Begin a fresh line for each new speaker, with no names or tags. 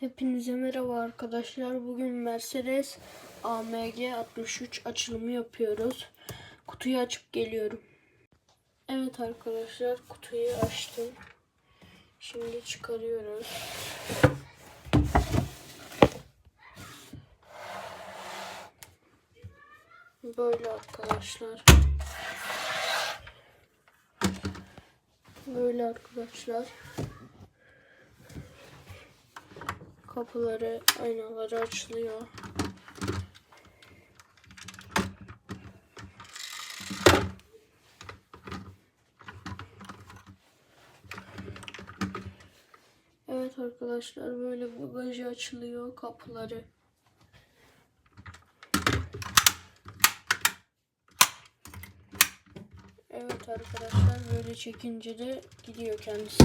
Hepinize merhaba arkadaşlar. Bugün Mercedes AMG 63 açılımı yapıyoruz. Kutuyu açıp geliyorum. Evet arkadaşlar kutuyu açtım. Şimdi çıkarıyoruz. Böyle arkadaşlar. Böyle arkadaşlar. Kapıları, aynaları açılıyor. Evet arkadaşlar böyle bagajı açılıyor kapıları. Evet arkadaşlar böyle çekince de gidiyor kendisi.